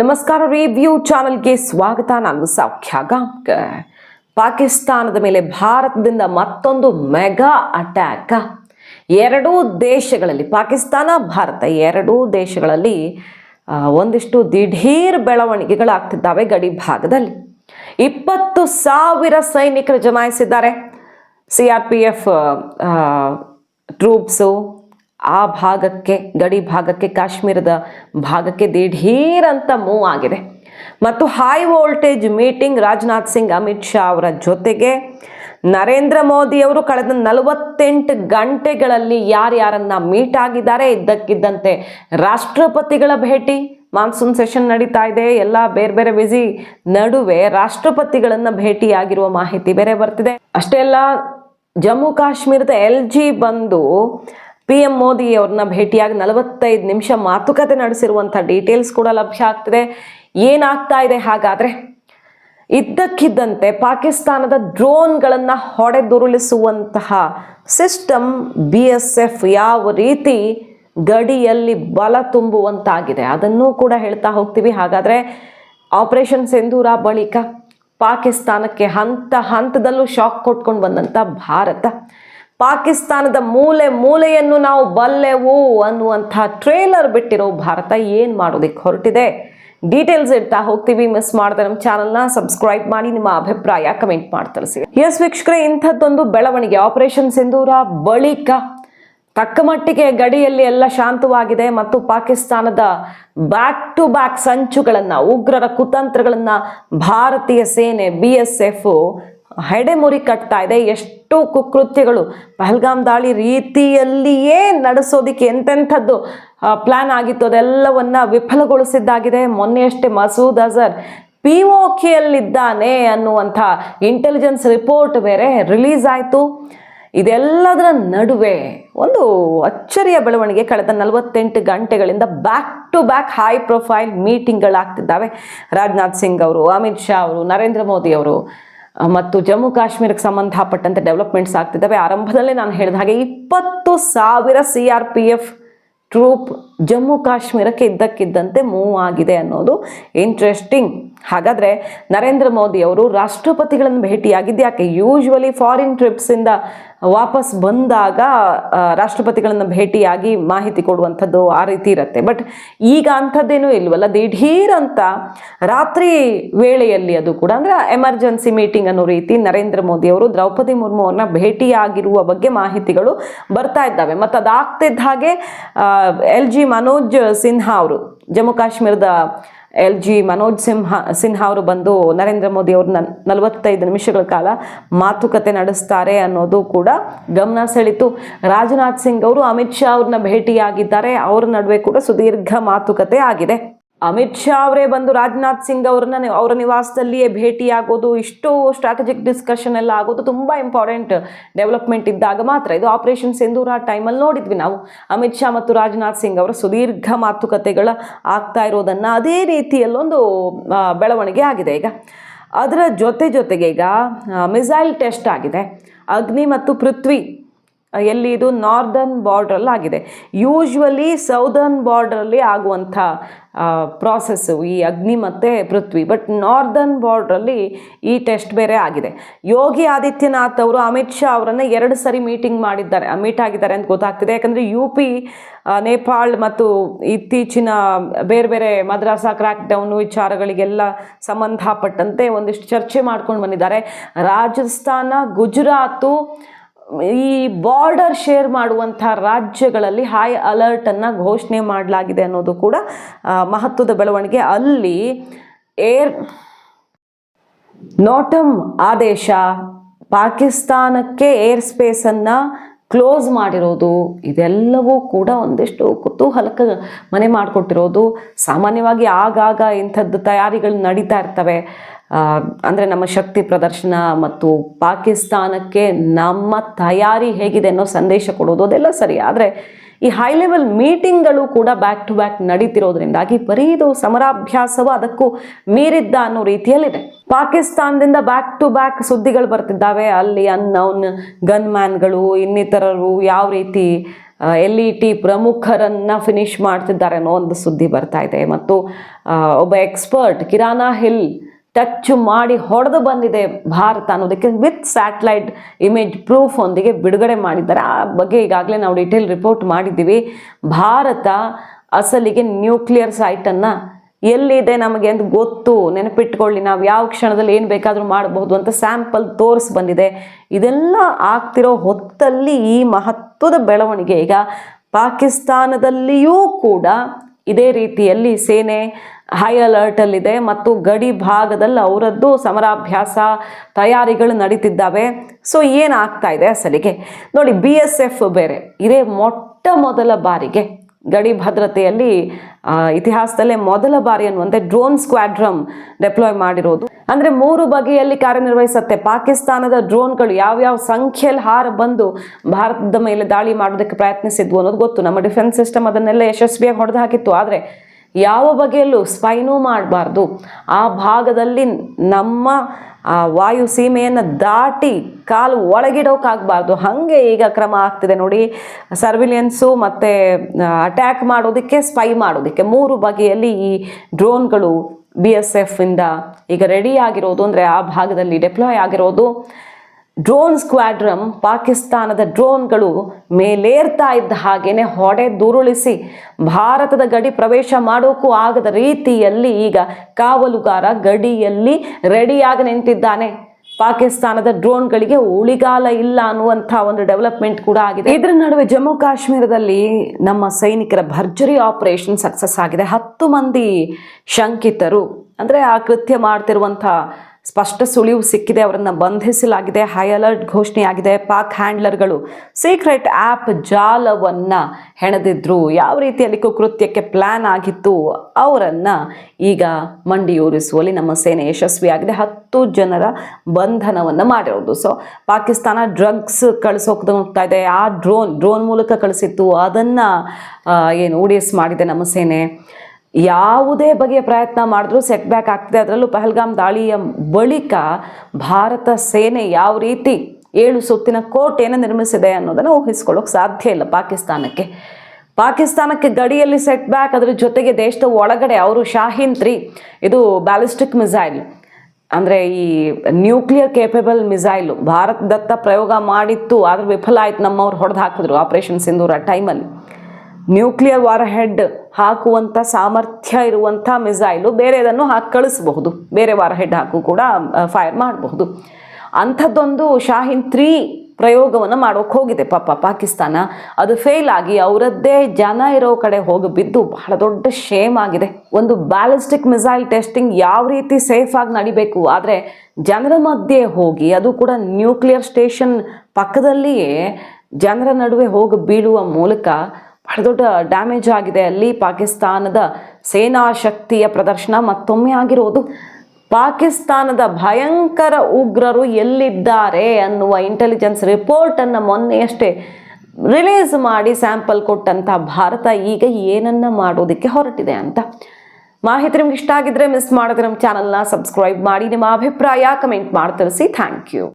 ನಮಸ್ಕಾರ ರಿವ್ಯೂ ಚಾನೆಲ್ಗೆ ಸ್ವಾಗತ. ನಾನು ಸೌಖ್ಯ ಗಾಂವ್ಕರ್ ಪಾಕಿಸ್ತಾನದ ಮೇಲೆ ಭಾರತದಿಂದ ಮತ್ತೊಂದು ಮೆಗಾ ಅಟ್ಯಾಕ್. ಎರಡೂ ದೇಶಗಳಲ್ಲಿ, ಪಾಕಿಸ್ತಾನ, ಭಾರತ ಎರಡೂ ದೇಶಗಳಲ್ಲಿ ಒಂದಿಷ್ಟು ದಿಢೀರ್ ಬೆಳವಣಿಗೆಗಳಾಗ್ತಿದ್ದಾವೆ ಗಡಿ ಭಾಗದಲ್ಲಿ. ಇಪ್ಪತ್ತು ಸಾವಿರ ಸೈನಿಕರು ಜಮಾಯಿಸಿದ್ದಾರೆ. C R P F troops ಆ ಭಾಗಕ್ಕೆ, ಗಡಿ ಭಾಗಕ್ಕೆ, ಕಾಶ್ಮೀರದ ಭಾಗಕ್ಕೆ ದಿಢೀರಂತ ಮೂವ್ ಆಗಿದೆ. ಮತ್ತು high voltage meeting Rajnath Singh, Amit Shah ಅವರ ಜೊತೆಗೆ ನರೇಂದ್ರ ಮೋದಿ ಅವರು ಕಳೆದ ನಲವತ್ತೆಂಟು ಗಂಟೆಗಳಲ್ಲಿ ಯಾರ್ಯಾರನ್ನ ಮೀಟ್ ಆಗಿದ್ದಾರೆ, ಇದ್ದಕ್ಕಿದ್ದಂತೆ ರಾಷ್ಟ್ರಪತಿಗಳ ಭೇಟಿ ಮಾನ್ಸೂನ್ ಸೆಷನ್ ನಡೀತಾ ಇದೆ, ಎಲ್ಲ ಬೇರೆ ಬೇರೆ ಬಿಸಿ ನಡುವೆ ರಾಷ್ಟ್ರಪತಿಗಳನ್ನ ಭೇಟಿಯಾಗಿರುವ ಮಾಹಿತಿ ಬೇರೆ ಬರ್ತಿದೆ. ಅಷ್ಟೇ ಅಲ್ಲ, ಜಮ್ಮು ಕಾಶ್ಮೀರದ ಎಲ್ ಜಿ ಬಂದು ಪಿ ಎಂ ಮೋದಿ ಅವ್ರನ್ನ ಭೇಟಿಯಾಗಿ ನಲವತ್ತೈದು ನಿಮಿಷ ಮಾತುಕತೆ ನಡೆಸಿರುವಂಥ ಡೀಟೇಲ್ಸ್ ಕೂಡ ಲಭ್ಯ ಆಗ್ತಿದೆ. ಏನಾಗ್ತಾ ಇದೆ ಹಾಗಾದ್ರೆ? ಇದ್ದಕ್ಕಿದ್ದಂತೆ ಪಾಕಿಸ್ತಾನದ ಡ್ರೋನ್ಗಳನ್ನು ಹೊಡೆದುರುಳಿಸುವಂತಹ ಸಿಸ್ಟಮ್ ಬಿ ಎಸ್ ಎಫ್ ಯಾವ ರೀತಿ ಗಡಿಯಲ್ಲಿ ಬಲ ತುಂಬುವಂತಾಗಿದೆ ಅದನ್ನೂ ಕೂಡ ಹೇಳ್ತಾ ಹೋಗ್ತೀವಿ. ಹಾಗಾದರೆ ಆಪರೇಷನ್ ಸಿಂಧೂರ ಬಳಿಕ ಪಾಕಿಸ್ತಾನಕ್ಕೆ ಹಂತ ಹಂತದಲ್ಲೂ ಶಾಕ್ ಕೊಟ್ಕೊಂಡು ಬಂದಂಥ ಭಾರತ. ಪಾಕಿಸ್ತಾನದ ಮೂಲೆ ಮೂಲೆಯನ್ನು ನಾವು ಬಲ್ಲೆವು ಅನ್ನುವಂಥ ಟ್ರೇಲರ್ ಬಿಟ್ಟಿರೋ ಭಾರತ ಏನು ಮಾಡೋದಕ್ಕೆ ಹೊರಟಿದೆ? ಡೀಟೇಲ್ಸ್ ಇಡ್ತಾ ಹೋಗ್ತೀವಿ ಮಿಸ್ ಮಾಡದೆ ನಮ್ಮ ಚಾನಲ್ನ ಸಬ್ಸ್ಕ್ರೈಬ್ ಮಾಡಿ, ನಿಮ್ಮ ಅಭಿಪ್ರಾಯ ಕಮೆಂಟ್ ಮಾಡಿ ತಿಳಿಸಿ. ಎಸ್ ವೀಕ್ಷಕರೇ, ಇಂಥದ್ದೊಂದು ಬೆಳವಣಿಗೆ ಆಪರೇಷನ್ ಸಿಂಧೂರ ಬಳಿಕ ತಕ್ಕ ಮಟ್ಟಿಗೆ ಗಡಿಯಲ್ಲಿ ಎಲ್ಲ ಶಾಂತವಾಗಿದೆ ಮತ್ತು ಪಾಕಿಸ್ತಾನದ ಬ್ಯಾಕ್ ಟು ಬ್ಯಾಕ್ ಸಂಚುಗಳನ್ನು, ಉಗ್ರರ ಕುತಂತ್ರಗಳನ್ನು ಭಾರತೀಯ ಸೇನೆ ಬಿ ಎಸ್ ಎಫ್ ಹೆಡೆಮುರಿ ಕಟ್ತಾ ಇದೆ. ಎಷ್ಟು ಕುಕೃತ್ಯಗಳು ಪಹಲ್ಗಾಮ್ ದಾಳಿ ರೀತಿಯಲ್ಲಿಯೇ ನಡೆಸೋದಕ್ಕೆ ಎಂತೆಂಥದ್ದು ಪ್ಲಾನ್ ಆಗಿತ್ತು. ಅದೆಲ್ಲವನ್ನ ವಿಫಲಗೊಳಿಸಿದ್ದಾಗಿದೆ. ಮೊನ್ನೆಯಷ್ಟೇ ಮಸೂದ್ ಅಜರ್ ಪಿ ಒ ಕೆಯಲ್ಲಿದ್ದಾನೆ ಅನ್ನುವಂಥ ಇಂಟೆಲಿಜೆನ್ಸ್ ರಿಪೋರ್ಟ್ ಬೇರೆ ರಿಲೀಸ್ ಆಯಿತು. ಇದೆಲ್ಲದರ ನಡುವೆ ಒಂದು ಅಚ್ಚರಿಯ ಬೆಳವಣಿಗೆ ಕಳೆದ ನಲವತ್ತೆಂಟು ಗಂಟೆಗಳಿಂದ back to back high profile ಮೀಟಿಂಗ್ಗಳಾಗ್ತಿದ್ದಾವೆ Rajnath Singh ಅವರು, ಅಮಿತ್ ಶಾ ಅವರು, ನರೇಂದ್ರ ಮೋದಿ ಅವರು. ಮತ್ತು ಜಮ್ಮು ಕಾಶ್ಮೀರಕ್ಕೆ ಸಂಬಂಧಪಟ್ಟಂತೆ ಡೆವಲಪ್ಮೆಂಟ್ಸ್ ಆಗ್ತಿದ್ದಾವೆ. ಆರಂಭದಲ್ಲೇ ನಾನು ಹೇಳಿದ ಹಾಗೆ ಇಪ್ಪತ್ತು ಸಾವಿರ C R P F troop Jammu ಕಾಶ್ಮೀರಕ್ಕೆ ಇದ್ದಕ್ಕಿದ್ದಂತೆ ಮೂವ್ ಆಗಿದೆ ಅನ್ನೋದು ಇಂಟ್ರೆಸ್ಟಿಂಗ್ ಹಾಗಾದರೆ ನರೇಂದ್ರ ಮೋದಿ ಅವರು ರಾಷ್ಟ್ರಪತಿಗಳನ್ನು ಭೇಟಿಯಾಗಿದ್ದು ಯಾಕೆ ಯೂಶ್ವಲಿ ಫಾರಿನ್ ಟ್ರಿಪ್ಸಿಂದ ವಾಪಸ್ ಬಂದಾಗ ರಾಷ್ಟ್ರಪತಿಗಳನ್ನು ಭೇಟಿಯಾಗಿ ಮಾಹಿತಿ ಕೊಡುವಂಥದ್ದು ಆ ರೀತಿ ಇರುತ್ತೆ. ಬಟ್ ಈಗ ಅಂಥದ್ದೇನೂ ಇಲ್ವಲ್ಲ ದಿಢೀರ್ ಅಂತ ರಾತ್ರಿ ವೇಳೆಯಲ್ಲಿ ಅದು ಕೂಡ, ಅಂದರೆ ಎಮರ್ಜೆನ್ಸಿ ಮೀಟಿಂಗ್ ಅನ್ನೋ ರೀತಿ ನರೇಂದ್ರ ಮೋದಿ ಅವರು ದ್ರೌಪದಿ ಮುರ್ಮು ಅವ್ರನ್ನ ಭೇಟಿಯಾಗಿರುವ ಬಗ್ಗೆ ಮಾಹಿತಿಗಳು ಬರ್ತಾ ಇದ್ದಾವೆ. ಮತ್ತು ಅದಾಗ್ತಿದ್ದ ಹಾಗೆ ಎಲ್ ಜಿ ಮನೋಜ್ ಸಿನ್ಹಾ ಅವರು ಜಮ್ಮು ಕಾಶ್ಮೀರದ ಎಲ್ ಜಿ ಮನೋಜ್ ಸಿಂಹ, ಸಿನ್ಹಾ ಅವರು ಬಂದು ನರೇಂದ್ರ ಮೋದಿ ಅವ್ರನ್ನ ನಲವತ್ತೈದು ನಿಮಿಷಗಳ ಕಾಲ ಮಾತುಕತೆ ನಡೆಸ್ತಾರೆ ಅನ್ನೋದು ಕೂಡ ಗಮನ ಸೆಳೀತು ರಾಜನಾಥ್ ಸಿಂಗ್ ಅವರು ಅಮಿತ್ ಶಾ ಅವ್ರನ್ನ ಭೇಟಿಯಾಗಿದ್ದಾರೆ. ಅವ್ರ ನಡುವೆ ಕೂಡ ಸುದೀರ್ಘ ಮಾತುಕತೆ ಆಗಿದೆ. ಅಮಿತ್ ಶಾ ಅವರೇ ಬಂದು ರಾಜನಾಥ್ ಸಿಂಗ್ ಅವ್ರನ್ನ ಅವರ ನಿವಾಸದಲ್ಲಿಯೇ ಭೇಟಿಯಾಗೋದು, ಇಷ್ಟು ಸ್ಟ್ರಾಟಜಿಕ್ ಡಿಸ್ಕಷನ್ ಎಲ್ಲ ಆಗೋದು ತುಂಬ ಇಂಪಾರ್ಟೆಂಟ್ ಡೆವಲಪ್ಮೆಂಟ್ ಇದ್ದಾಗ ಮಾತ್ರ ಇದು ಆಪರೇಷನ್ ಸಿಂಧೂರ ಟೈಮಲ್ಲಿ ನೋಡಿದ್ವಿ ನಾವು. ಅಮಿತ್ ಶಾ ಮತ್ತು ರಾಜನಾಥ್ ಸಿಂಗ್ ಅವರ ಸುದೀರ್ಘ ಮಾತುಕತೆಗಳ ಆಗ್ತಾ ಇರೋದನ್ನು ಅದೇ ರೀತಿಯಲ್ಲೊಂದು ಬೆಳವಣಿಗೆ ಆಗಿದೆ ಈಗ. ಅದರ ಜೊತೆ ಜೊತೆಗೆ ಈಗ ಮಿಸೈಲ್ ಟೆಸ್ಟ್ ಆಗಿದೆ. ಅಗ್ನಿ ಮತ್ತು ಪೃಥ್ವಿ ಎಲ್ಲಿ ಇದು ನಾರ್ದರ್ನ್ ಬಾರ್ಡ್ರಲ್ಲಿ ಆಗಿದೆ. ಯೂಶ್ವಲಿ ಸೌದರ್ನ್ ಬಾರ್ಡ್ರಲ್ಲಿ ಆಗುವಂಥ ಪ್ರಾಸೆಸ್ಸು ಈ ಅಗ್ನಿ ಮತ್ತು ಪೃಥ್ವಿ. ಬಟ್ ನಾರ್ದರ್ನ್ ಬಾರ್ಡ್ರಲ್ಲಿ ಈ ಟೆಸ್ಟ್ ಬೇರೆ ಆಗಿದೆ. ಯೋಗಿ ಆದಿತ್ಯನಾಥ್ ಅವರು ಅಮಿತ್ ಶಾ ಅವರನ್ನು ಎರಡು ಸರಿ ಮೀಟಿಂಗ್ ಮಾಡಿದ್ದಾರೆ. ಮೀಟ್ ಆಗಿದ್ದಾರೆ ಅಂತ ಗೊತ್ತಾಗ್ತಿದೆ. ಯಾಕಂದರೆ ಯು ಪಿ ನೇಪಾಳ್ ಮತ್ತು ಇತ್ತೀಚಿನ ಬೇರೆ ಬೇರೆ ಮದ್ರಾಸ ಕ್ರ್ಯಾಕ್ ಡೌನು ವಿಚಾರಗಳಿಗೆಲ್ಲ ಸಂಬಂಧಪಟ್ಟಂತೆ ಒಂದಿಷ್ಟು ಚರ್ಚೆ ಮಾಡ್ಕೊಂಡು ಬಂದಿದ್ದಾರೆ. ರಾಜಸ್ಥಾನ, ಗುಜರಾತು ಈ ಬಾರ್ಡರ್ ಶೇರ್ ಮಾಡುವಂಥ ರಾಜ್ಯಗಳಲ್ಲಿ ಹೈ ಅಲರ್ಟನ್ನು ಘೋಷಣೆ ಮಾಡಲಾಗಿದೆ ಅನ್ನೋದು ಕೂಡ ಮಹತ್ವದ ಬೆಳವಣಿಗೆ. ಅಲ್ಲಿ ಏರ್ ನೋಟಮ್ ಆದೇಶ ಪಾಕಿಸ್ತಾನಕ್ಕೆ ಏರ್ ಸ್ಪೇಸನ್ನು ಕ್ಲೋಸ್ ಮಾಡಿರೋದು, ಇದೆಲ್ಲವೂ ಕೂಡ ಒಂದಿಷ್ಟು ಕುತೂಹಲಕ್ಕೆ ಮನೆ ಮಾಡಿಕೊಟ್ಟಿರೋದು. ಸಾಮಾನ್ಯವಾಗಿ ಆಗಾಗ ಇಂಥದ್ದು ತಯಾರಿಗಳು ನಡೀತಾ ಇರ್ತವೆ. ಅಂದರೆ ನಮ್ಮ ಶಕ್ತಿ ಪ್ರದರ್ಶನ ಮತ್ತು ಪಾಕಿಸ್ತಾನಕ್ಕೆ ನಮ್ಮ ತಯಾರಿ ಹೇಗಿದೆ ಅನ್ನೋ ಸಂದೇಶ ಕೊಡೋದು ಅದೆಲ್ಲ ಸರಿ. ಆದರೆ ಈ ಹೈ ಲೆವೆಲ್ ಮೀಟಿಂಗ್ಗಳು ಕೂಡ ಬ್ಯಾಕ್ ಟು ಬ್ಯಾಕ್ ನಡೀತಿರೋದ್ರಿಂದಾಗಿ ಬರೀ ಇದು ಸಮರಾಭ್ಯಾಸವ ಅದಕ್ಕೂ ಮೀರಿದ್ದ ಅನ್ನೋ ರೀತಿಯಲ್ಲಿದೆ. ಪಾಕಿಸ್ತಾನದಿಂದ ಬ್ಯಾಕ್ ಟು ಬ್ಯಾಕ್ ಸುದ್ದಿಗಳು ಬರ್ತಿದ್ದಾವೆ. ಅಲ್ಲಿ ಅನ್ನೌನ್ ಗನ್ ಮ್ಯಾನ್ಗಳು ಇನ್ನಿತರರು ಯಾವ ರೀತಿ ಎಲ್ ಇ ಟಿ ಪ್ರಮುಖರನ್ನ ಫಿನಿಶ್ ಮಾಡ್ತಿದ್ದಾರೆ ಅನ್ನೋ ಒಂದು ಸುದ್ದಿ ಬರ್ತಾ ಇದೆ. ಮತ್ತು ಒಬ್ಬ ಎಕ್ಸ್ಪರ್ಟ್ ಕಿರಾನಾ ಹಿಲ್ ಟಚ್ ಮಾಡಿ ಹೊಡೆದು ಬಂದಿದೆ ಭಾರತ ಅನ್ನೋದಕ್ಕೆ ವಿತ್ ಸ್ಯಾಟಲೈಟ್ ಇಮೇಜ್ ಪ್ರೂಫ್ ಒಂದಿಗೆ ಬಿಡುಗಡೆ ಮಾಡಿದ್ದಾರೆ. ಆ ಬಗ್ಗೆ ಈಗಾಗಲೇ ನಾವು ಡೀಟೇಲ್ ರಿಪೋರ್ಟ್ ಮಾಡಿದ್ದೀವಿ. ಭಾರತ ಅಸಲಿಗೆ ನ್ಯೂಕ್ಲಿಯರ್ ಸೈಟನ್ನು ಎಲ್ಲಿದೆ ನಮಗೆ ಅಂತ ಗೊತ್ತು. ನೆನಪಿಟ್ಕೊಳ್ಳಿ, ನಾವು ಯಾವ ಕ್ಷಣದಲ್ಲಿ ಏನು ಬೇಕಾದರೂ ಮಾಡಬಹುದು ಅಂತ ಸ್ಯಾಂಪಲ್ ತೋರಿಸಿ ಬಂದಿದೆ. ಇದೆಲ್ಲ ಆಗ್ತಿರೋ ಹೊತ್ತಲ್ಲಿ ಈ ಮಹತ್ವದ ಬೆಳವಣಿಗೆ ಈಗ ಪಾಕಿಸ್ತಾನದಲ್ಲಿಯೂ ಕೂಡ ಇದೇ ರೀತಿಯಲ್ಲಿ ಸೇನೆ ಹೈ ಅಲರ್ಟಲ್ಲಿದೆ ಮತ್ತು ಗಡಿ ಭಾಗದಲ್ಲಿ ಅವರದ್ದು ಸಮರಾಭ್ಯಾಸ ತಯಾರಿಗಳು ನಡೀತಿದ್ದಾವೆ. ಸೊ ಏನಾಗ್ತಾ ಇದೆ ಅಸಲಿಗೆ? ನೋಡಿ ಬಿ ಎಫ್ ಬೇರೆ. ಇದೇ ಮೊಟ್ಟ ಮೊದಲ ಬಾರಿಗೆ ಗಡಿ ಭದ್ರತೆಯಲ್ಲಿ ಇತಿಹಾಸದಲ್ಲೇ ಮೊದಲ ಬಾರಿ ಅನ್ನುವಂತೆ ಡ್ರೋನ್ ಸ್ಕ್ವಾಡ್ರಮ್ ಡೆಪ್ಲಾಯ್ ಮಾಡಿರೋದು. ಅಂದ್ರೆ ಮೂರು ಬಗೆಯಲ್ಲಿ ಕಾರ್ಯನಿರ್ವಹಿಸುತ್ತೆ. ಪಾಕಿಸ್ತಾನದ ಡ್ರೋನ್ಗಳು ಯಾವ್ಯಾವ ಸಂಖ್ಯೆಯಲ್ಲಿ ಹಾರ ಬಂದು ಭಾರತದ ಮೇಲೆ ದಾಳಿ ಮಾಡೋದಕ್ಕೆ ಪ್ರಯತ್ನಿಸಿದ್ವು ಅನ್ನೋದು ಗೊತ್ತು. ನಮ್ಮ ಡಿಫೆನ್ಸ್ ಸಿಸ್ಟಮ್ ಅದನ್ನೆಲ್ಲ ಯಶಸ್ವಿಯಾಗಿ ಹೊಡೆದು ಹಾಕಿತ್ತು. ಆದರೆ ಯಾವ ಬಗೆಯಲ್ಲೂ ಸ್ಪೈನೂ ಮಾಡಬಾರ್ದು. ಆ ಭಾಗದಲ್ಲಿ ನಮ್ಮ, ಆ ವಾಯು ಸೀಮೆಯನ್ನು ದಾಟಿ ಕಾಲು ಒಳಗಿಡೋಕ್ಕಾಗಬಾರ್ದು ಹಾಗೆ ಈಗ ಕ್ರಮ ಆಗ್ತಿದೆ ನೋಡಿ. ಸರ್ವಿಲಿಯನ್ಸು ಮತ್ತು ಅಟ್ಯಾಕ್ ಮಾಡೋದಕ್ಕೆ ಸ್ಪೈ ಮಾಡೋದಕ್ಕೆ ಮೂರು ಬಗೆಯಲ್ಲಿ ಈ ಡ್ರೋನ್ಗಳು ಬಿ ಎಸ್ ಎಫಿಂದ ಈಗ ರೆಡಿ ಆಗಿರೋದು ಅಂದರೆ ಆ ಭಾಗದಲ್ಲಿ ಡೆಪ್ಲಾಯ್ ಆಗಿರೋದು. ಡ್ರೋನ್ ಸ್ಕ್ವಾಡ್ರಮ್ ಪಾಕಿಸ್ತಾನದ ಡ್ರೋನ್ಗಳು ಮೇಲೇರ್ತಾ ಇದ್ದ ಹಾಗೇನೆ ಹೊಡೆ ದುರುಳಿಸಿ ಭಾರತದ ಗಡಿ ಪ್ರವೇಶ ಮಾಡೋಕ್ಕೂ ಆಗದ ರೀತಿಯಲ್ಲಿ ಈಗ ಕಾವಲುಗಾರ ಗಡಿಯಲ್ಲಿ ರೆಡಿಯಾಗಿ ನಿಂತಿದ್ದಾನೆ. ಪಾಕಿಸ್ತಾನದ ಡ್ರೋನ್ಗಳಿಗೆ ಉಳಿಗಾಲ ಇಲ್ಲ ಅನ್ನುವಂಥ ಒಂದು ಡೆವಲಪ್ಮೆಂಟ್ ಕೂಡ ಆಗಿದೆ. ಇದರ ನಡುವೆ ಜಮ್ಮು ಕಾಶ್ಮೀರದಲ್ಲಿ ನಮ್ಮ ಸೈನಿಕರ ಭರ್ಜರಿ ಆಪರೇಷನ್ ಸಕ್ಸಸ್ ಆಗಿದೆ. ಹತ್ತು ಮಂದಿ ಶಂಕಿತರು. ಅಂದರೆ ಆ ಕೃತ್ಯ ಮಾಡ್ತಿರುವಂಥ ಸ್ಪಷ್ಟ ಸುಳಿವು ಸಿಕ್ಕಿದೆ, ಅವರನ್ನು ಬಂಧಿಸಲಾಗಿದೆ, ಹೈ ಅಲರ್ಟ್ ಘೋಷಣೆಯಾಗಿದೆ. ಪಾಕ್ ಹ್ಯಾಂಡ್ಲರ್ಗಳು ಸೀಕ್ರೆಟ್ ಆ್ಯಪ್ ಜಾಲವನ್ನು ಹೆಣೆದಿದ್ರು. ಯಾವ ರೀತಿಯಲ್ಲಿ ಕುಕೃತ್ಯಕ್ಕೆ ಪ್ಲ್ಯಾನ್ ಆಗಿತ್ತು? ಅವರನ್ನು ಈಗ ಮಂಡಿಯೂರಿಸುವಲ್ಲಿ ನಮ್ಮ ಸೇನೆ ಯಶಸ್ವಿಯಾಗಿದೆ. ಹತ್ತು ಜನರ ಬಂಧನವನ್ನು ಮಾಡಿರೋದು. ಸೊ ಪಾಕಿಸ್ತಾನ ಡ್ರಗ್ಸ್ ಕಳಿಸೋಕೆ ಹೋಗ್ತಾ ಇದೆ. ಆ ಡ್ರೋನ್ ಡ್ರೋನ್ ಮೂಲಕ ಕಳಿಸಿತ್ತು. ಅದನ್ನು ಏನು ಉಡಿಯಸ್ ಮಾಡಿದೆ ನಮ್ಮ ಸೇನೆ. ಯಾವುದೇ ಬಗೆಯ ಪ್ರಯತ್ನ ಮಾಡಿದ್ರೂ ಸೆಟ್ ಬ್ಯಾಕ್ ಆಗ್ತದೆ. ಅದರಲ್ಲೂ ಪಹಲ್ಗಾಮ್ ದಾಳಿಯ ಬಳಿಕ ಭಾರತ ಸೇನೆ ಯಾವ ರೀತಿ ಏಳು ಸುತ್ತಿನ ಕೋಟೆಯನ್ನು ನಿರ್ಮಿಸಿದೆ ಅನ್ನೋದನ್ನು ಊಹಿಸ್ಕೊಳ್ಳೋಕೆ ಸಾಧ್ಯ ಇಲ್ಲ ಪಾಕಿಸ್ತಾನಕ್ಕೆ. ಪಾಕಿಸ್ತಾನಕ್ಕೆ ಗಡಿಯಲ್ಲಿ ಸೆಟ್ ಬ್ಯಾಕ್ ಅದರ ಜೊತೆಗೆ ದೇಶದ ಒಳಗಡೆ ಅವರು ಶಾಹೀನ್ ತ್ರೀ, ಇದು ಬ್ಯಾಲಿಸ್ಟಿಕ್ ಮಿಸೈಲ್ ಅಂದರೆ ಈ ನ್ಯೂಕ್ಲಿಯರ್ ಕೇಪಬಲ್ ಮಿಸೈಲು ಭಾರತದತ್ತ ಪ್ರಯೋಗ ಮಾಡಿತ್ತು, ಆದರೆ ವಿಫಲ ಆಯ್ತು ನಮ್ಮವ್ರು ಹೊಡೆದು ಹಾಕಿದ್ರು ಆಪರೇಷನ್ ಸಿಂಧೂರ ಟೈಮಲ್ಲಿ ನ್ಯೂಕ್ಲಿಯರ್ ವಾರ್ ಹೆಡ್ ಹಾಕುವಂಥ ಸಾಮರ್ಥ್ಯ ಇರುವಂಥ ಮಿಸೈಲು ಬೇರೆದನ್ನು ಹಾಕಿ, ಕಳಿಸಬಹುದು. ಬೇರೆ ವಾರ್ ಹೆಡ್ ಹಾಕು ಕೂಡ ಫೈರ್ ಮಾಡಬಹುದು. ಅಂಥದ್ದೊಂದು ಶಾಹಿನ್ ತ್ರೀ ಪ್ರಯೋಗವನ್ನು ಮಾಡೋಕೆ ಹೋಗಿದೆ ಪಾಪ ಪಾಕಿಸ್ತಾನ. ಅದು ಫೇಲ್ ಆಗಿ ಅವರದ್ದೇ ಜನ ಇರೋ ಕಡೆ ಹೋಗಿ ಬಿದ್ದು ಬಹಳ ದೊಡ್ಡ ಶೇಮ್ ಆಗಿದೆ. ಒಂದು ಬ್ಯಾಲಿಸ್ಟಿಕ್ ಮಿಸೈಲ್ ಟೆಸ್ಟಿಂಗ್ ಯಾವ ರೀತಿ ಸೇಫ್ ಆಗಿ ನಡಿಬೇಕು? ಆದರೆ ಜನರ ಮಧ್ಯೆ ಹೋಗಿ, ಅದು ಕೂಡ ನ್ಯೂಕ್ಲಿಯರ್ ಸ್ಟೇಷನ್ ಪಕ್ಕದಲ್ಲಿಯೇ ಜನರ ನಡುವೆ ಹೋಗಿ ಬೀಳುವ ಮೂಲಕ ಬಹಳ ದೊಡ್ಡ ಡ್ಯಾಮೇಜ್ ಆಗಿದೆ. ಅಲ್ಲಿ ಪಾಕಿಸ್ತಾನದ ಸೇನಾ ಶಕ್ತಿಯ ಪ್ರದರ್ಶನ ಮತ್ತೊಮ್ಮೆ ಆಗಿರೋದು. ಪಾಕಿಸ್ತಾನದ ಭಯಂಕರ ಉಗ್ರರು ಎಲ್ಲಿದ್ದಾರೆ ಅನ್ನುವ ಇಂಟೆಲಿಜೆನ್ಸ್ ರಿಪೋರ್ಟನ್ನು ಮೊನ್ನೆಯಷ್ಟೇ ರಿಲೀಸ್ ಮಾಡಿ ಸ್ಯಾಂಪಲ್ ಕೊಟ್ಟಂಥ ಭಾರತ ಈಗ ಏನನ್ನ ಮಾಡೋದಕ್ಕೆ ಹೊರಟಿದೆ ಅಂತ. ಮಾಹಿತಿ ನಿಮ್ಗೆ ಇಷ್ಟ ಆಗಿದ್ರೆ ಮಿಸ್ ಮಾಡಿದ್ರೆ ನಮ್ಮ ಚಾನಲ್ನ ಸಬ್ಸ್ಕ್ರೈಬ್ ಮಾಡಿ. ನಿಮ್ಮ ಅಭಿಪ್ರಾಯ ಕಮೆಂಟ್ ಮಾಡಿ ತಿಳಿಸಿ. Thank you